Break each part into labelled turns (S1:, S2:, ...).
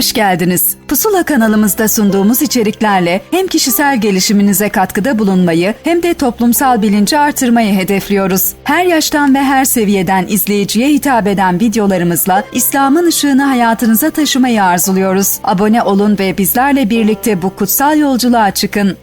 S1: hoş geldiniz. Pusula kanalımızda sunduğumuz içeriklerle hem kişisel gelişiminize katkıda bulunmayı hem de toplumsal bilinci artırmayı hedefliyoruz. Her yaştan ve her seviyeden izleyiciye hitap eden videolarımızla İslam'ın ışığını hayatınıza taşımayı arzuluyoruz. Abone olun ve bizlerle birlikte bu kutsal yolculuğa çıkın.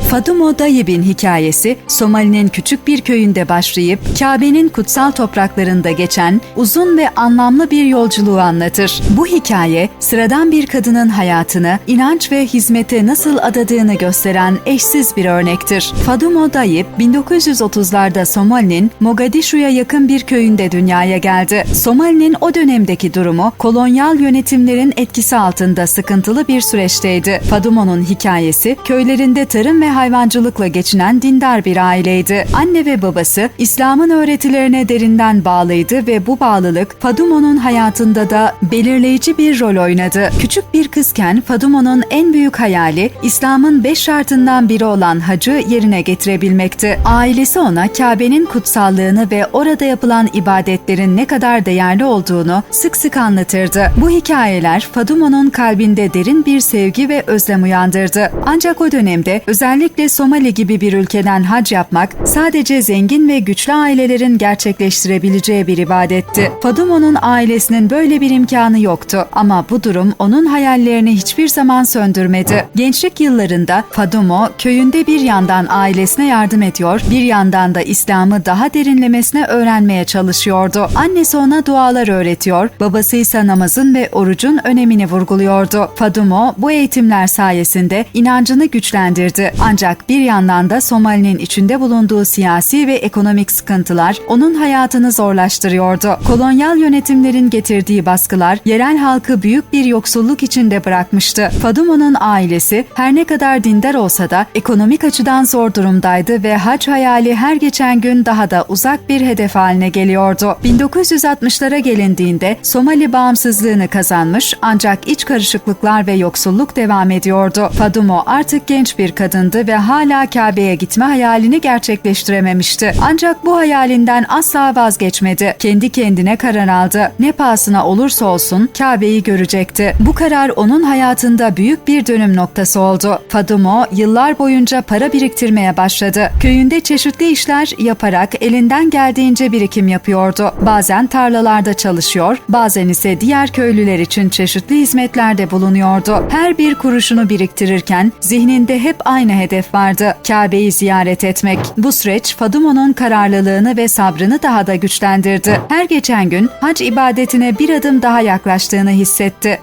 S1: Fadumo Dayib'in hikayesi Somali'nin küçük bir köyünde başlayıp Kabe'nin kutsal topraklarında geçen uzun ve anlamlı bir yolculuğu anlatır. Bu hikaye sıradan bir kadının hayatını inanç ve hizmete nasıl adadığını gösteren eşsiz bir örnektir. Fadumo Dayib 1930'larda Somali'nin Mogadishu'ya yakın bir köyünde dünyaya geldi. Somali'nin o dönemdeki durumu kolonyal yönetimlerin etkisi altında sıkıntılı bir süreçteydi. Fadumo'nun hikayesi köylerinde tarım ve hayvancılıkla geçinen dindar bir aileydi. Anne ve babası İslam'ın öğretilerine derinden bağlıydı ve bu bağlılık Fadumo'nun hayatında da belirleyici bir rol oynadı. Küçük bir kızken Fadumo'nun en büyük hayali İslam'ın beş şartından biri olan hacı yerine getirebilmekti. Ailesi ona Kabe'nin kutsallığını ve orada yapılan ibadetlerin ne kadar değerli olduğunu sık sık anlatırdı. Bu hikayeler Fadumo'nun kalbinde derin bir sevgi ve özlem uyandırdı. Ancak o dönemde özellikle Somali gibi bir ülkeden hac yapmak sadece zengin ve güçlü ailelerin gerçekleştirebileceği bir ibadetti. Fadumo'nun ailesinin böyle bir imkanı yoktu ama bu durum onun hayallerini hiçbir zaman söndürmedi. Gençlik yıllarında Fadumo köyünde bir yandan ailesine yardım ediyor, bir yandan da İslam'ı daha derinlemesine öğrenmeye çalışıyordu. Annesi ona dualar öğretiyor, babası ise namazın ve orucun önemini vurguluyordu. Fadumo bu eğitimler sayesinde inancını güçlendirdi. Ancak bir yandan da Somali'nin içinde bulunduğu siyasi ve ekonomik sıkıntılar onun hayatını zorlaştırıyordu. Kolonyal yönetimlerin getirdiği baskılar yerel halkı büyük bir yoksulluk içinde bırakmıştı. Fadumo'nun ailesi her ne kadar dindar olsa da ekonomik açıdan zor durumdaydı ve hac hayali her geçen gün daha da uzak bir hedef haline geliyordu. 1960'lara gelindiğinde Somali bağımsızlığını kazanmış ancak iç karışıklıklar ve yoksulluk devam ediyordu. Fadumo artık genç bir kadındı ve hala Kabe'ye gitme hayalini gerçekleştirememişti. Ancak bu hayalinden asla vazgeçmedi. Kendi kendine karar aldı. Ne pahasına olursa olsun Kabe'yi görecekti. Bu karar onun hayatında büyük bir dönüm noktası oldu. Fadumo yıllar boyunca para biriktirmeye başladı. Köyünde çeşitli işler yaparak elinden geldiğince birikim yapıyordu. Bazen tarlalarda çalışıyor, bazen ise diğer köylüler için çeşitli hizmetlerde bulunuyordu. Her bir kuruşunu biriktirirken zihninde hep aynı hedef vardı. Kabe'yi ziyaret etmek. Bu süreç Fadumo'nun kararlılığını ve sabrını daha da güçlendirdi. Her geçen gün hac ibadetine bir adım daha yaklaştığını hissetti.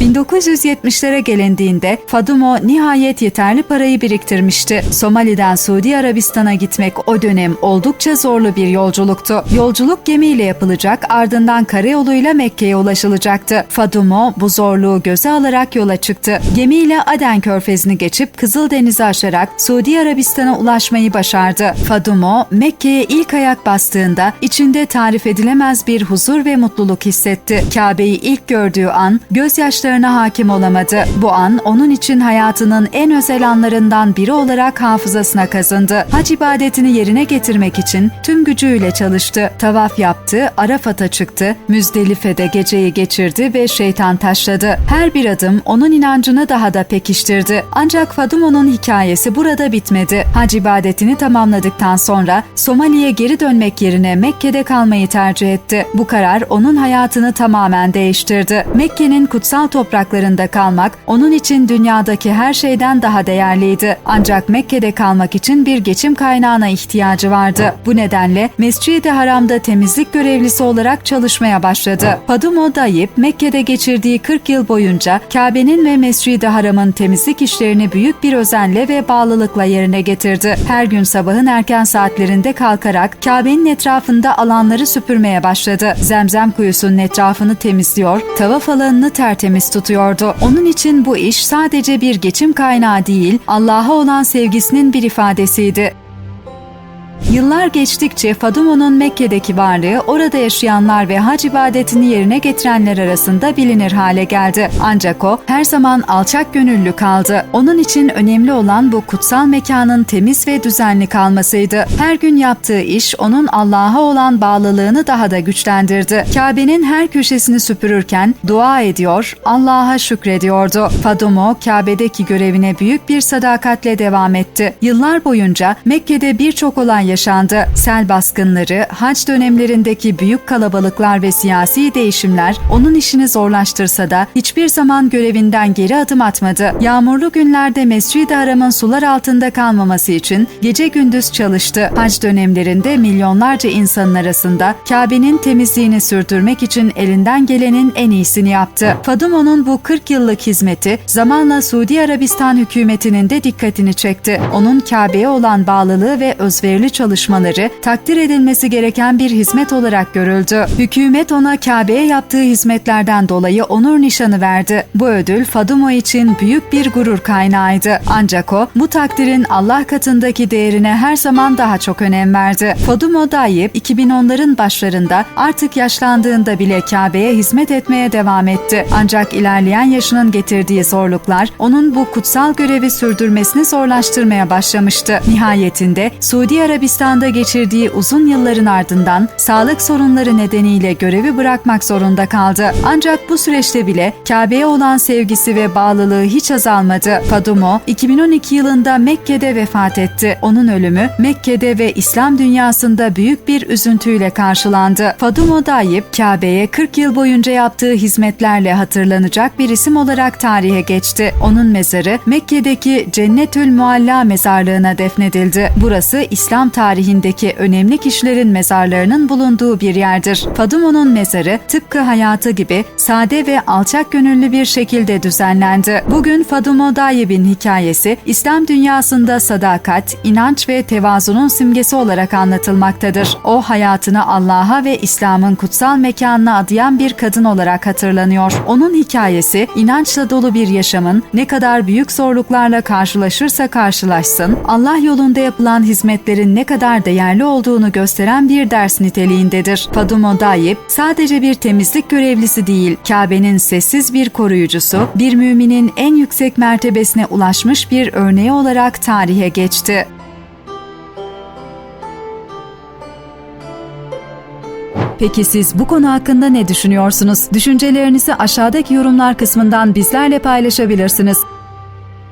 S1: 1970'lere gelindiğinde Fadumo nihayet yeterli parayı biriktirmişti. Somali'den Suudi Arabistan'a gitmek o dönem oldukça zorlu bir yolculuktu. Yolculuk gemiyle yapılacak ardından karayoluyla Mekke'ye ulaşılacaktı. Fadumo bu zorluğu göze alarak yola çıktı. Gemiyle Aden Körfezi'ni geçip Kızıldeniz'i aşarak Suudi Arabistan'a ulaşmayı başardı. Fadumo Mekke'ye ilk ayak bastığında içinde tarif edilemez bir huzur ve mutluluk hissetti. Kabe'yi ilk gördüğü an gözyaşları yaşlarına hakim olamadı. Bu an onun için hayatının en özel anlarından biri olarak hafızasına kazındı. Hac ibadetini yerine getirmek için tüm gücüyle çalıştı. Tavaf yaptı, Arafat'a çıktı, Müzdelife'de geceyi geçirdi ve şeytan taşladı. Her bir adım onun inancını daha da pekiştirdi. Ancak Fadumo'nun hikayesi burada bitmedi. Hac ibadetini tamamladıktan sonra Somali'ye geri dönmek yerine Mekke'de kalmayı tercih etti. Bu karar onun hayatını tamamen değiştirdi. Mekke'nin kutsal topraklarında kalmak onun için dünyadaki her şeyden daha değerliydi. Ancak Mekke'de kalmak için bir geçim kaynağına ihtiyacı vardı. Bu nedenle Mescid-i Haram'da temizlik görevlisi olarak çalışmaya başladı. Padumo Dayip, Mekke'de geçirdiği 40 yıl boyunca Kabe'nin ve Mescid-i Haram'ın temizlik işlerini büyük bir özenle ve bağlılıkla yerine getirdi. Her gün sabahın erken saatlerinde kalkarak Kabe'nin etrafında alanları süpürmeye başladı. Zemzem kuyusunun etrafını temizliyor, tavaf alanını tertemiz tutuyordu. Onun için bu iş sadece bir geçim kaynağı değil, Allah'a olan sevgisinin bir ifadesiydi. Yıllar geçtikçe Fadumo'nun Mekke'deki varlığı orada yaşayanlar ve hac ibadetini yerine getirenler arasında bilinir hale geldi. Ancak o her zaman alçak gönüllü kaldı. Onun için önemli olan bu kutsal mekanın temiz ve düzenli kalmasıydı. Her gün yaptığı iş onun Allah'a olan bağlılığını daha da güçlendirdi. Kabe'nin her köşesini süpürürken dua ediyor, Allah'a şükrediyordu. Fadumo Kabe'deki görevine büyük bir sadakatle devam etti. Yıllar boyunca Mekke'de birçok olay yaşandı. Sel baskınları, hac dönemlerindeki büyük kalabalıklar ve siyasi değişimler onun işini zorlaştırsa da hiçbir zaman görevinden geri adım atmadı. Yağmurlu günlerde Mescid-i Haram'ın sular altında kalmaması için gece gündüz çalıştı. Hac dönemlerinde milyonlarca insanın arasında Kabe'nin temizliğini sürdürmek için elinden gelenin en iyisini yaptı. Fadumo'nun bu 40 yıllık hizmeti zamanla Suudi Arabistan hükümetinin de dikkatini çekti. Onun Kabe'ye olan bağlılığı ve özverili çalışmaları takdir edilmesi gereken bir hizmet olarak görüldü. Hükümet ona Kabe'ye yaptığı hizmetlerden dolayı onur nişanı verdi. Bu ödül Fadumo için büyük bir gurur kaynağıydı. Ancak o bu takdirin Allah katındaki değerine her zaman daha çok önem verdi. Fadumo Dayip 2010'ların başlarında artık yaşlandığında bile Kabe'ye hizmet etmeye devam etti. Ancak ilerleyen yaşının getirdiği zorluklar onun bu kutsal görevi sürdürmesini zorlaştırmaya başlamıştı. Nihayetinde Suudi Arabistan'da geçirdiği uzun yılların ardından sağlık sorunları nedeniyle görevi bırakmak zorunda kaldı. Ancak bu süreçte bile Kabe'ye olan sevgisi ve bağlılığı hiç azalmadı. Fadumo 2012 yılında Mekke'de vefat etti. Onun ölümü Mekke'de ve İslam dünyasında büyük bir üzüntüyle karşılandı. Fadumo Dayip, Kabe'ye 40 yıl boyunca yaptığı hizmetlerle hatırlanacak bir isim olarak tarihe geçti. Onun mezarı Mekke'deki Cennetül Mualla mezarlığına defnedildi. Burası İslam tarihindeki önemli kişilerin mezarlarının bulunduğu bir yerdir. Fadumo'nun mezarı tıpkı hayatı gibi sade ve alçak gönüllü bir şekilde düzenlendi. Bugün Fadumo Dayib'in hikayesi İslam dünyasında sadakat, inanç ve tevazunun simgesi olarak anlatılmaktadır. O hayatını Allah'a ve İslam'ın kutsal mekanına adayan bir kadın olarak hatırlanıyor. Onun hikayesi inançla dolu bir yaşamın ne kadar büyük zorluklarla karşılaşırsa karşılaşsın, Allah yolunda yapılan hizmetlerin ne kadar değerli olduğunu gösteren bir ders niteliğindedir. Fadumo Dayip sadece bir temizlik görevlisi değil, Kabe'nin sessiz bir koruyucusu, bir müminin en yüksek mertebesine ulaşmış bir örneği olarak tarihe geçti. Peki siz bu konu hakkında ne düşünüyorsunuz? Düşüncelerinizi aşağıdaki yorumlar kısmından bizlerle paylaşabilirsiniz.